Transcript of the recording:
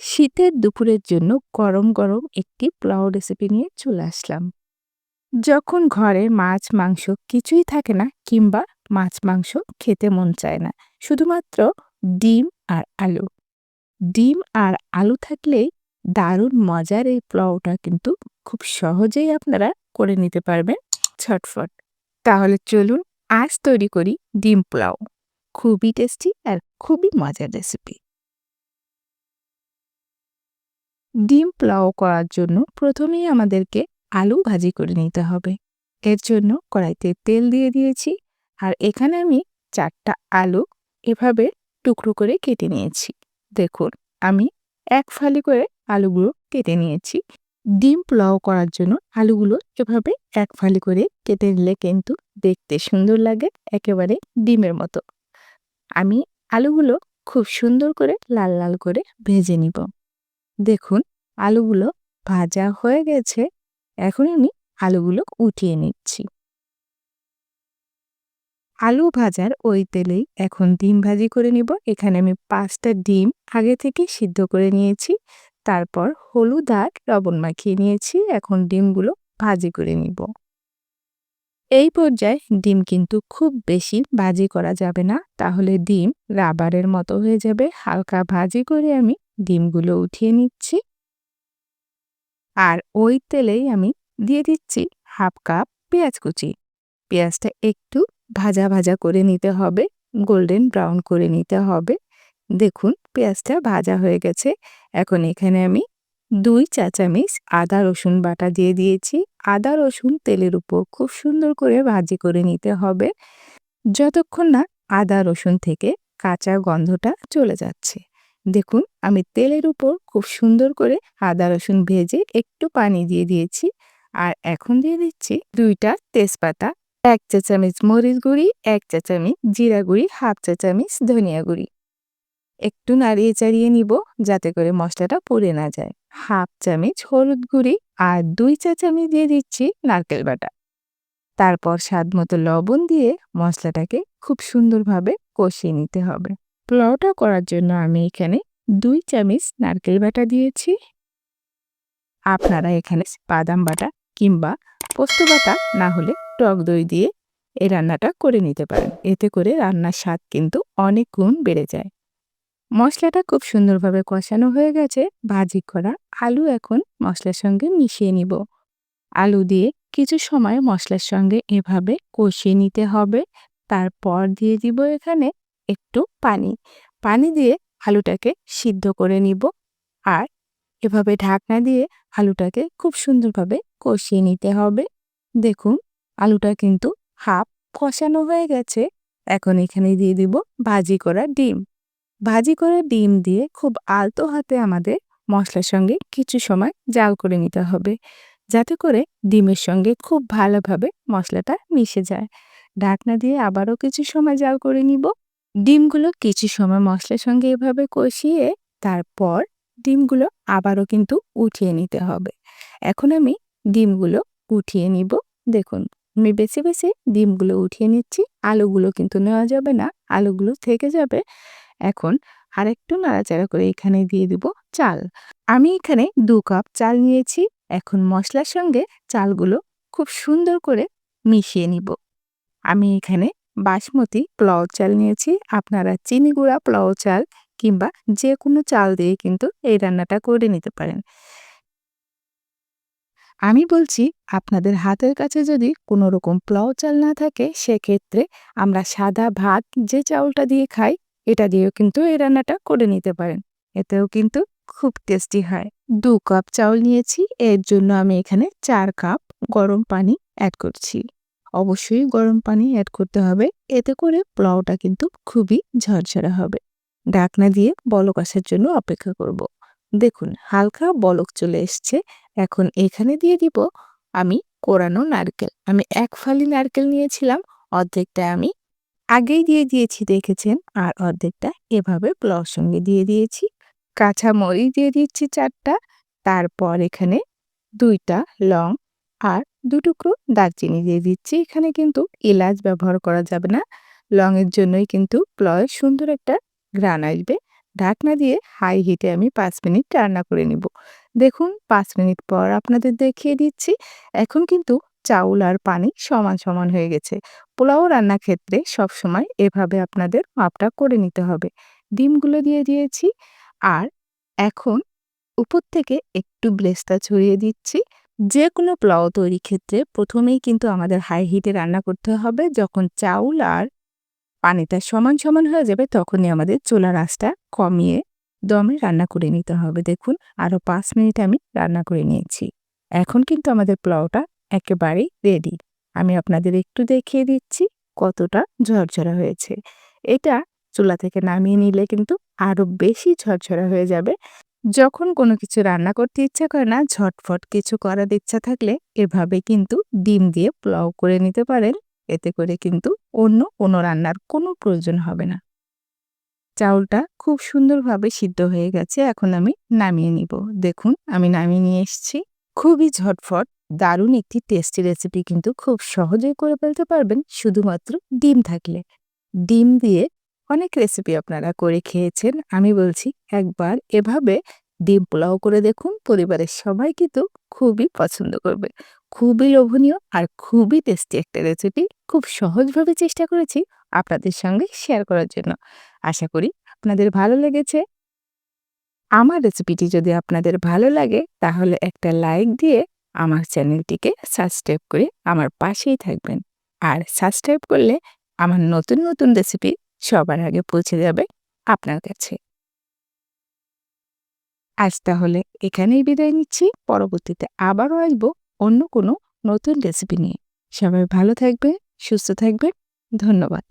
শীতের দুপুরের জন্য গরম গরম একটি পোলাও রেসিপি নিয়ে চলে আসলাম। যখন ঘরে মাছ, মাংস কিছুই থাকে না কিংবা মাছ, মাংস খেতে মন চায় না, শুধুমাত্র ডিম আর আলু। ডিম আর আলু থাকলেই দারুণ মজার এই পোলাওটা কিন্তু খুব সহজেই আপনারা করে নিতে পারবেন ছটফট। তাহলে চলুন আজ তৈরি করি ডিম পোলাও। খুবই টেস্টি আর খুবই মজার রেসিপি ডিম পোলাও করার জন্য প্রথমেই আমাদেরকে আলু ভাজি করে নিতে হবে। এর জন্য কড়াইতে তেল দিয়ে দিয়েছি আর এখানে আমি চারটা আলু এভাবে টুকরো করে কেটে নিয়েছি। দেখুন, আমি এক ফালি করে আলুগুলো কেটে নিয়েছি। ডিম পোলাও করার জন্য আলুগুলো এভাবে এক ফালি করে কেটে নিলে কিন্তু দেখতে সুন্দর লাগে, একেবারে ডিমের মতো। আমি আলুগুলো খুব সুন্দর করে লাল লাল করে ভেজে নিব। দেখুন, আলুগুলো ভাজা হয়ে গেছে। এখন আমি আলুগুলো উঠিয়ে নিচ্ছি। আলু ভাজার ওই তেলেই এখন ডিম ভাজি করে নিব। এখানে আমি পাঁচটা ডিম আগে থেকে সিদ্ধ করে নিয়েছি। তারপর হলুদ আর লবণ মাখিয়ে নিয়েছি। এখন ডিমগুলো ভাজি করে নিব। এই পর্যায়ে ডিম কিন্তু খুব বেশি ভাজি করা যাবে না। তাহলে ডিম রাবারের মতো হয়ে যাবে। হালকা ভাজি করে আমি ডিমগুলো উঠিয়ে নিচ্ছি। আর ওই তেলেই আমি দিয়ে দিচ্ছি হাফ কাপ পেঁয়াজ কুচি। পেঁয়াজটা একটু ভাজা ভাজা করে নিতে হবে, গোল্ডেন ব্রাউন করে নিতে হবে। দেখুন, পেঁয়াজটা ভাজা হয়ে গেছে। এখন এখানে আমি দুই চা চামিচ আদা রসুন বাটা দিয়ে দিয়েছি। আদা রসুন তেলের উপর খুব সুন্দর করে ভাজি করে নিতে হবে। যতক্ষণ না আদা রসুন থেকে কাঁচা গন্ধটা চলে যাচ্ছে। দেখুন, আমি তেলের উপর খুব সুন্দর করে আদা, রসুন ভেজে একটু পানি দিয়ে দিয়েছি। আর এখন দিয়ে দিচ্ছি দুইটা তেজপাতা, এক চা চামচ মরিচ গুঁড়ি, এক চা চামচ জিরা গুঁড়ি, হাফ চা চামচ ধনিয়া গুঁড়ি। একটু নাড়িয়ে চাড়িয়ে নিব যাতে করে মশলাটা পুড়ে না যায়। হাফ চামচ হলুদ গুঁড়ি আর দুই চা চামচ দিয়ে দিচ্ছি নারকেল বাটা। তারপর স্বাদ মতো লবণ দিয়ে মশলাটাকে খুব সুন্দরভাবে কষিয়ে নিতে হবে। পোলাওটা করার জন্য আমি এখানে দুই চামচ নারকেল বাটা দিয়েছি। আপনারা এখানে বাদাম বাটা কিংবা পোস্ত বাটা না হলে টক দই দিয়ে এই রান্নাটা করে নিতে পারেন। এতে করে রান্নার স্বাদ কিন্তু অনেক গুণ বেড়ে যায়। মশলাটা খুব সুন্দরভাবে কষানো হয়ে গেছে। ভাজি করা আলু এখন মশলার সঙ্গে মিশিয়ে নিব। আলু দিয়ে কিছু সময় মশলার সঙ্গে এভাবে কষিয়ে নিতে হবে। তারপর দিয়ে দিব এখানে একটু পানি। পানি দিয়ে আলুটাকে সিদ্ধ করে নিব আর এভাবে ঢাকনা দিয়ে আলুটাকে খুব সুন্দরভাবে কষিয়ে নিতে হবে। দেখুন, আলুটা কিন্তু হাফ কষানো হয়ে গেছে। এখন এখানে দিয়ে দিব ভাজি করা ডিম। ভাজি করা ডিম দিয়ে খুব আলতো হাতে আমাদের মশলার সঙ্গে কিছু সময় জাল করে নিতে হবে। যাতে করে ডিমের সঙ্গে খুব ভালোভাবে মশলাটা মিশে যায়। ঢাকনা দিয়ে আবারও কিছু সময় জাল করে নিব। ডিমগুলো কিছু সময় মশলার সঙ্গে এভাবে কষিয়ে তারপর ডিমগুলো আবারও কিন্তু উঠিয়ে নিতে হবে। এখন আমি ডিমগুলো উঠিয়ে নিব। দেখুন, আমি বেছে বেছে ডিমগুলো উঠিয়ে নিচ্ছি। আলুগুলো কিন্তু নেওয়া যাবে না, আলুগুলো থেকে যাবে। এখন আরেকটু নাড়াচাড়া করে এখানে দিয়ে দিব চাল। আমি এখানে দু কাপ চাল নিয়েছি। এখন মশলার সঙ্গে চালগুলো খুব সুন্দর করে মিশিয়ে নিব। আমি এখানে বাসমতি, পোলাও চাল নিয়েছি। আপনারা চিনি গুঁড়া, পোলাও চাল কিংবা যে কোনো চাল দিয়ে কিন্তু এই রান্নাটা করে নিতে পারেন। আমি বলছি, আপনাদের হাতের কাছে যদি কোনো রকম পোলাও চাল না থাকে, সেক্ষেত্রে আমরা সাদা ভাত যে চাউলটা দিয়ে খাই, এটা দিয়েও কিন্তু এই রান্নাটা করে নিতে পারেন। এতেও কিন্তু খুব টেস্টি হয়। দু কাপ চাউল নিয়েছি, এর জন্য আমি এখানে চার কাপ গরম পানি অ্যাড করছি। অবশ্যই গরম পানি অ্যাড করতে হবে। এতে করে পোলাওটা কিন্তু খুবই ঝরঝরা হবে। ঢাকনা দিয়ে বলক আসার জন্য অপেক্ষা করব। দেখুন, হালকা বলক চলে এসছে। এখন এখানে দিয়ে দিব আমি কোরানো নারকেল। আমি এক ফালি নারকেল নিয়েছিলাম, অর্ধেকটা আমি আগেই দিয়ে দিয়েছি, দেখেছেন? আর অর্ধেকটা এভাবে পোলাওর সঙ্গে দিয়ে দিয়েছি। কাঁচা মরিচ দিয়ে দিচ্ছি চারটা। তারপর এখানে দুইটা লং আর দু টুকরো দারচিনি দিয়ে দিচ্ছি। এখানে কিন্তু এলাচ ব্যবহার করা যাবে না। লংয়ের জন্যই কিন্তু প্লয়ের সুন্দর একটা গ্রান আসবে। ঢাকনা দিয়ে হাই হিটে আমি পাঁচ মিনিট রান্না করে নিব। দেখুন, পাঁচ মিনিট পর আপনাদের দেখিয়ে দিচ্ছি। এখন কিন্তু চাউল আর পানি সমান সমান হয়ে গেছে। পোলাও রান্নার ক্ষেত্রে সবসময় এভাবে আপনাদের মাপটা করে নিতে হবে। ডিমগুলো দিয়ে দিয়েছি। আর এখন উপর থেকে একটু ব্লেস্তা ছড়িয়ে দিচ্ছি। যে কোনো পোলাও তৈরির ক্ষেত্রে প্রথমেই কিন্তু আমাদের হাই হিটে রান্না করতে হবে। যখন চাউল আর পানিটা সমান সমান হয়ে যাবে তখনই আমাদের চুলার আঁচটা কমিয়ে দমে রান্না করে নিতে হবে। দেখুন আরও পাঁচ মিনিট আমি রান্না করে নিয়েছি। এখন কিন্তু আমাদের পোলাওটা একেবারেই রেডি আমি আপনাদের একটু দেখিয়ে দিচ্ছি কতটা ঝরঝরা হয়েছে। এটা চুলা থেকে নামিয়ে নিলে কিন্তু আরও বেশি ঝরঝরা হয়ে যাবে। যখন কোনো কিছু রান্না করতে ইচ্ছা করে না, ঝটফট কিছু করার ইচ্ছা থাকলে এভাবে কিন্তু ডিম দিয়ে পোলাও করে নিতে পারেন। এতে করে কিন্তু অন্য কোনো রান্নার কোনো প্রয়োজন হবে না। চাউলটা খুব সুন্দরভাবে সিদ্ধ হয়ে গেছে, এখন আমি নামিয়ে নিব। দেখুন, আমি নামিয়ে নিয়ে এসেছি। খুবই ঝটফট, দারুণ একটি টেস্টি রেসিপি কিন্তু খুব সহজেই করে ফেলতে পারবেন শুধুমাত্র ডিম থাকলে। ডিম দিয়ে অনেক রেসিপি আপনারা করে খেয়েছেন। আমি বলছি একবার এভাবে ডিম পোলাও করে দেখুন, পরিবারের সবাই কিন্তু খুবই পছন্দ করবে। খুবই লোভনীয় আর খুবই টেস্টি একটা রেসিপি খুব সহজভাবে চেষ্টা করেছি আপনাদের সঙ্গে শেয়ার করার জন্য। আশা করি আপনাদের ভালো লেগেছে। আমার রেসিপিটি যদি আপনাদের ভালো লাগে, তাহলে একটা লাইক দিয়ে আমার চ্যানেলটিকে সাবস্ক্রাইব করে আমার পাশেই থাকবেন। আর সাবস্ক্রাইব করলে আমার নতুন নতুন রেসিপি সবার আগে পৌঁছে যাবে আপনার কাছে। আজ তাহলে এখানেই বিদায় নিচ্ছি। পরবর্তীতে আবারও আসব অন্য কোনো নতুন রেসিপি নিয়ে। সবাই ভালো থাকবে সুস্থ থাকবে ধন্যবাদ।